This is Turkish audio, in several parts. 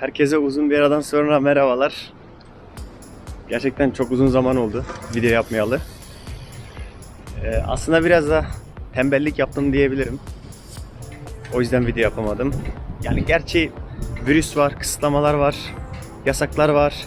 Herkese uzun bir aradan sonra merhabalar. Gerçekten çok uzun zaman oldu video yapmayalı. Ee, aslında biraz da tembellik yaptım diyebilirim. O yüzden video yapamadım. Yani gerçi virüs var, kısıtlamalar var, yasaklar var.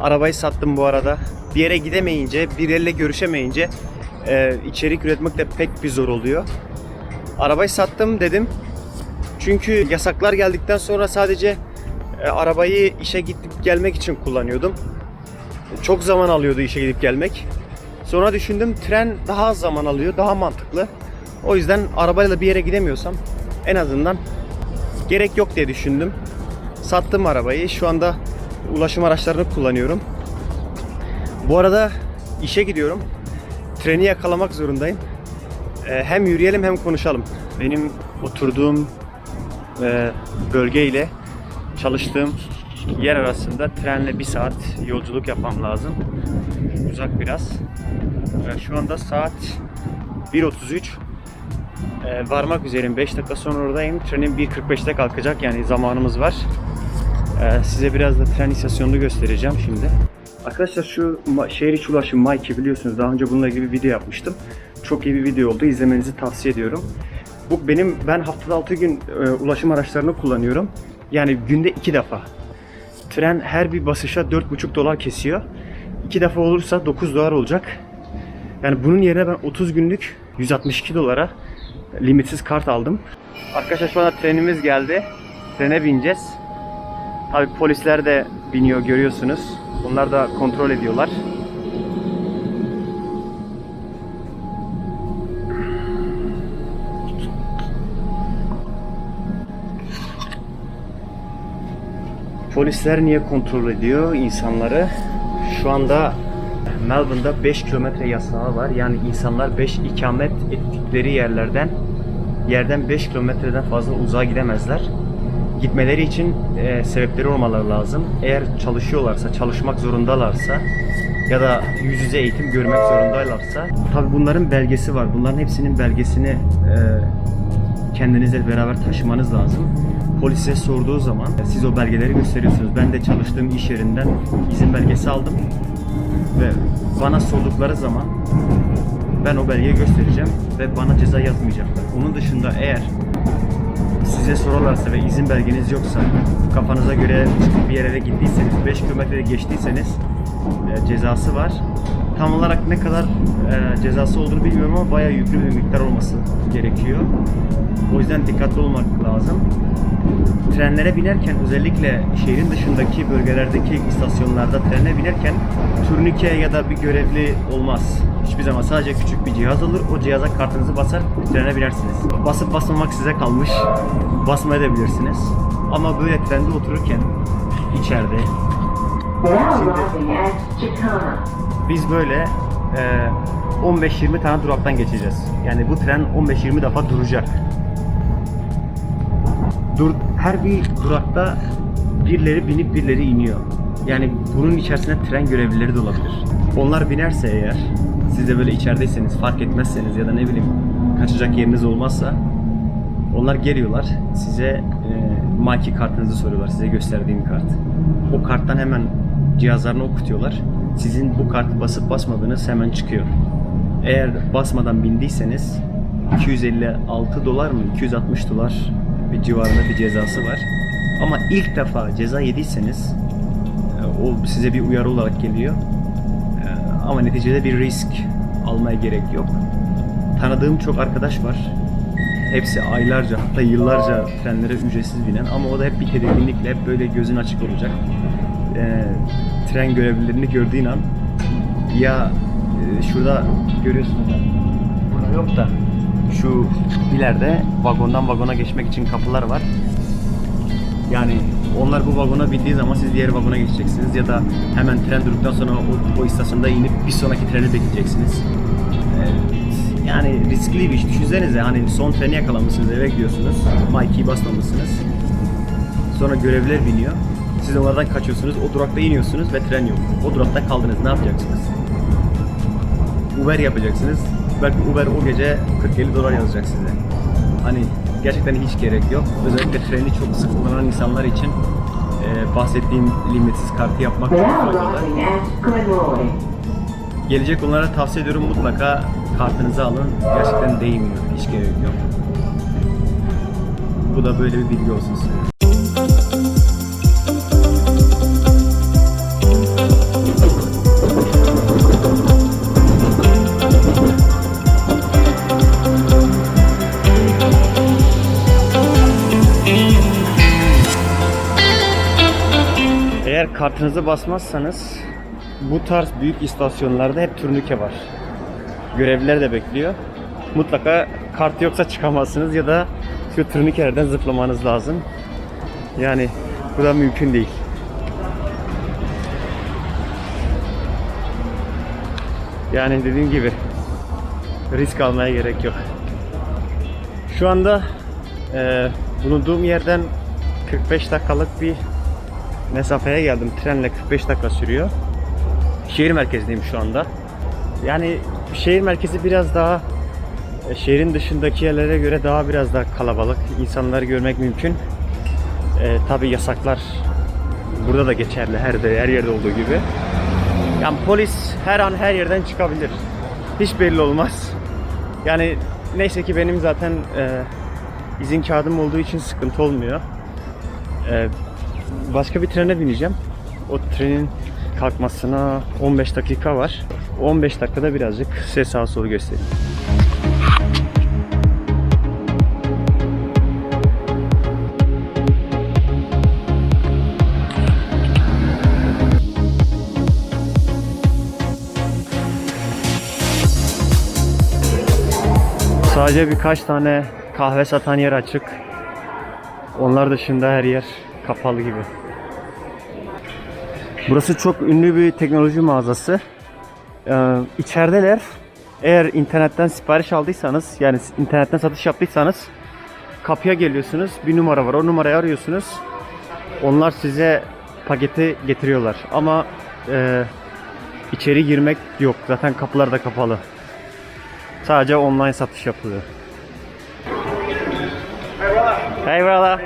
Arabayı sattım bu arada. Bir yere gidemeyince, birileriyle görüşemeyince e, içerik üretmek de pek bir zor oluyor. Arabayı sattım dedim. Çünkü yasaklar geldikten sonra sadece e, arabayı işe gidip gelmek için kullanıyordum. Çok zaman alıyordu işe gidip gelmek. Sonra düşündüm tren daha az zaman alıyor, daha mantıklı. O yüzden arabayla bir yere gidemiyorsam en azından gerek yok diye düşündüm. Sattım arabayı. Şu anda ulaşım araçlarını kullanıyorum. Bu arada işe gidiyorum. Treni yakalamak zorundayım. Ee, Hem yürüyelim hem konuşalım. Benim oturduğum e, bölge ile çalıştığım yer arasında trenle bir saat yolculuk yapmam lazım. Uzak biraz. Ee, Şu anda saat 1.33. Ee, varmak üzereyim. 5 dakika sonra oradayım. Trenin 1.45'te kalkacak yani zamanımız var. Ee, size biraz da tren istasyonunu göstereceğim şimdi. Arkadaşlar şu şehir içi ulaşım Maiki biliyorsunuz daha önce bununla ilgili bir video yapmıştım. Çok iyi bir video oldu. İzlemenizi tavsiye ediyorum. Bu benim ben haftada 6 gün e, ulaşım araçlarını kullanıyorum. Yani günde 2 defa. Tren her bir basışa 4,5 dolar kesiyor. 2 defa olursa 9 dolar olacak. Yani bunun yerine ben 30 günlük 162 dolara limitsiz kart aldım. Arkadaşlar şu anda trenimiz geldi. Trene bineceğiz. Tabii polisler de biniyor görüyorsunuz. Bunlar da kontrol ediyorlar. Polisler niye kontrol ediyor insanları? Şu anda Melbourne'da 5 kilometre yasağı var. Yani insanlar 5 ikamet ettikleri yerlerden yerden 5 kilometreden fazla uzağa gidemezler. Gitmeleri için e, sebepleri olmaları lazım. Eğer çalışıyorlarsa, çalışmak zorundalarsa ya da yüz yüze eğitim görmek zorundalarsa tabi bunların belgesi var. Bunların hepsinin belgesini e, kendinizle beraber taşımanız lazım. Polis size sorduğu zaman siz o belgeleri gösteriyorsunuz. Ben de çalıştığım iş yerinden izin belgesi aldım ve bana sordukları zaman ben o belgeyi göstereceğim ve bana ceza yazmayacaklar. Onun dışında eğer size sorarlarsa ve izin belgeniz yoksa kafanıza göre bir yere gittiyseniz 5 kilometre geçtiyseniz e, cezası var. Tam olarak ne kadar e, cezası olduğunu bilmiyorum ama bayağı yüklü bir miktar olması gerekiyor. O yüzden dikkatli olmak lazım. Trenlere binerken özellikle şehrin dışındaki bölgelerdeki istasyonlarda trene binerken turnike ya da bir görevli olmaz. Hiçbir zaman sadece küçük bir cihaz olur. O cihaza kartınızı basar trene binersiniz. Basıp basmamak size kalmış. Basmayabilirsiniz. Ama böyle trende otururken içeride Now. Biz böyle e, 15-20 tane duraktan geçeceğiz. Yani bu tren 15-20 defa duracak. Dur, her bir durakta birileri binip birileri iniyor. Yani bunun içerisinde tren görevlileri de olabilir. Onlar binerse eğer, siz de böyle içerideyseniz, fark etmezseniz ya da ne bileyim kaçacak yeriniz olmazsa onlar geliyorlar size e, maki kartınızı soruyorlar size gösterdiğim kart. O karttan hemen cihazlarını okutuyorlar. Sizin bu kartı basıp basmadığınız hemen çıkıyor. Eğer basmadan bindiyseniz 256 dolar mı 260 dolar bir civarında bir cezası var. Ama ilk defa ceza yediyseniz e, o size bir uyarı olarak geliyor. E, Ama neticede bir risk almaya gerek yok. Tanıdığım çok arkadaş var. Hepsi aylarca hatta yıllarca trenlere ücretsiz binen ama o da hep bir tedirginlikle hep böyle gözün açık olacak. E, tren görevlilerini gördüğün an ya e, şurada görüyorsunuz burada yok da şu ileride vagondan vagona geçmek için kapılar var. Yani onlar bu vagona bindiği zaman siz diğer vagona geçeceksiniz ya da hemen tren durduktan sonra o, o istasyonda inip bir sonraki treni bekleyeceksiniz. Ee, yani riskli bir iş. Düşünsenize hani son treni yakalamışsınız eve gidiyorsunuz. Mikey'i basmamışsınız. Sonra görevliler biniyor. Siz onlardan kaçıyorsunuz. O durakta iniyorsunuz ve tren yok. O durakta kaldınız. Ne yapacaksınız? Uber yapacaksınız. Belki Uber o gece 40-50 dolar yazacak size. Hani gerçekten hiç gerek yok. Özellikle treni çok sık kullanan insanlar için e, bahsettiğim limitsiz kartı yapmak çok faydalı. Gelecek onlara tavsiye ediyorum mutlaka kartınızı alın. Gerçekten değmiyor. Hiç gerek yok. Bu da böyle bir bilgi olsun size. Kartınızı basmazsanız bu tarz büyük istasyonlarda hep turnike var. Görevliler de bekliyor. Mutlaka kart yoksa çıkamazsınız ya da şu turnikelerden zıplamanız lazım. Yani bu da mümkün değil. Yani dediğim gibi risk almaya gerek yok. Şu anda eee, bulunduğum yerden 45 dakikalık bir mesafeye geldim. Trenle 45 dakika sürüyor. Şehir merkezindeyim şu anda. Yani şehir merkezi biraz daha e, şehrin dışındaki yerlere göre daha biraz daha kalabalık. İnsanları görmek mümkün. E, Tabi yasaklar burada da geçerli her de her yerde olduğu gibi. Yani polis her an her yerden çıkabilir. Hiç belli olmaz. Yani neyse ki benim zaten e, izin kağıdım olduğu için sıkıntı olmuyor. E, başka bir trene bineceğim. O trenin kalkmasına 15 dakika var. 15 dakikada birazcık size sağa solu göstereyim. Sadece birkaç tane kahve satan yer açık. Onlar dışında her yer kapalı gibi. Burası çok ünlü bir teknoloji mağazası. Ee, içerideler. Eğer internetten sipariş aldıysanız, yani internetten satış yaptıysanız kapıya geliyorsunuz. Bir numara var. O numarayı arıyorsunuz. Onlar size paketi getiriyorlar. Ama e, içeri girmek yok. Zaten kapılar da kapalı. Sadece online satış yapılıyor. Eyvallah.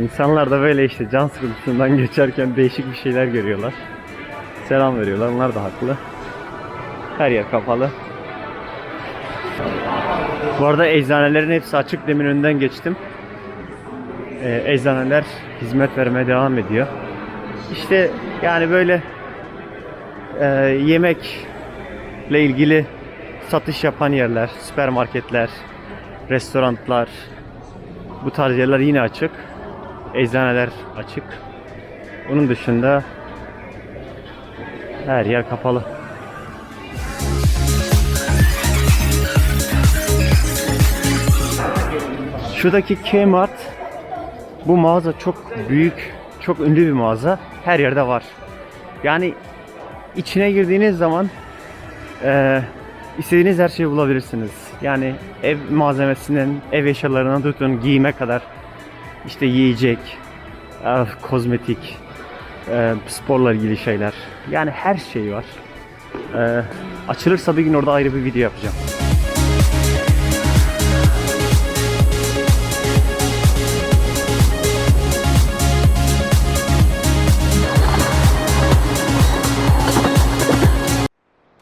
İnsanlar da böyle işte can sıkıntısından geçerken değişik bir şeyler görüyorlar. Selam veriyorlar. Onlar da haklı. Her yer kapalı. Bu arada eczanelerin hepsi açık. Demin önden geçtim. Ee, eczaneler hizmet vermeye devam ediyor. İşte yani böyle e, yemekle ilgili satış yapan yerler, süpermarketler, restoranlar, bu tarz yerler yine açık. Eczaneler açık. Onun dışında her yer kapalı. Şuradaki Kmart bu mağaza çok büyük, çok ünlü bir mağaza. Her yerde var. Yani içine girdiğiniz zaman eee istediğiniz her şeyi bulabilirsiniz. Yani ev malzemesinden ev eşyalarına tutun giyime kadar işte yiyecek, eh, kozmetik, eh, sporla ilgili şeyler. Yani her şey var. Eh, açılırsa bir gün orada ayrı bir video yapacağım.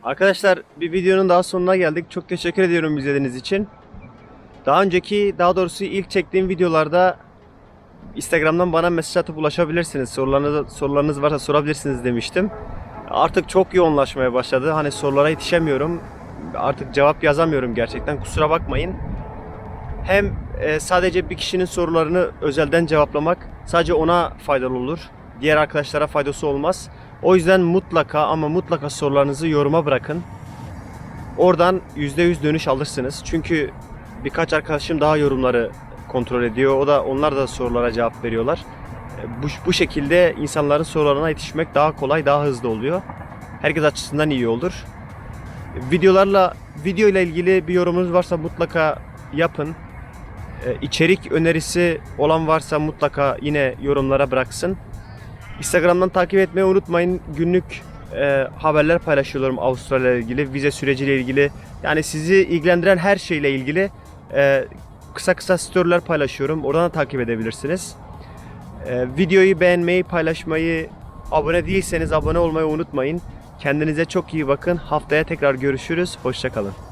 Arkadaşlar bir videonun daha sonuna geldik. Çok teşekkür ediyorum izlediğiniz için. Daha önceki, daha doğrusu ilk çektiğim videolarda Instagram'dan bana mesaj atıp ulaşabilirsiniz. Sorularınız, sorularınız varsa sorabilirsiniz demiştim. Artık çok yoğunlaşmaya başladı. Hani sorulara yetişemiyorum. Artık cevap yazamıyorum gerçekten. Kusura bakmayın. Hem e, sadece bir kişinin sorularını özelden cevaplamak sadece ona faydalı olur. Diğer arkadaşlara faydası olmaz. O yüzden mutlaka ama mutlaka sorularınızı yoruma bırakın. Oradan %100 dönüş alırsınız. Çünkü birkaç arkadaşım daha yorumları kontrol ediyor. O da onlar da sorulara cevap veriyorlar. E, Bu, bu şekilde insanların sorularına yetişmek daha kolay, daha hızlı oluyor. Herkes açısından iyi olur. Videolarla video ile ilgili bir yorumunuz varsa mutlaka yapın. E, İçerik önerisi olan varsa mutlaka yine yorumlara bıraksın. Instagram'dan takip etmeyi unutmayın. Günlük e, haberler paylaşıyorum Avustralya ile ilgili, vize süreciyle ilgili. Yani sizi ilgilendiren her şeyle ilgili e, kısa kısa storyler paylaşıyorum. Oradan da takip edebilirsiniz. Ee, videoyu beğenmeyi, paylaşmayı, abone değilseniz abone olmayı unutmayın. Kendinize çok iyi bakın. Haftaya tekrar görüşürüz. Hoşçakalın.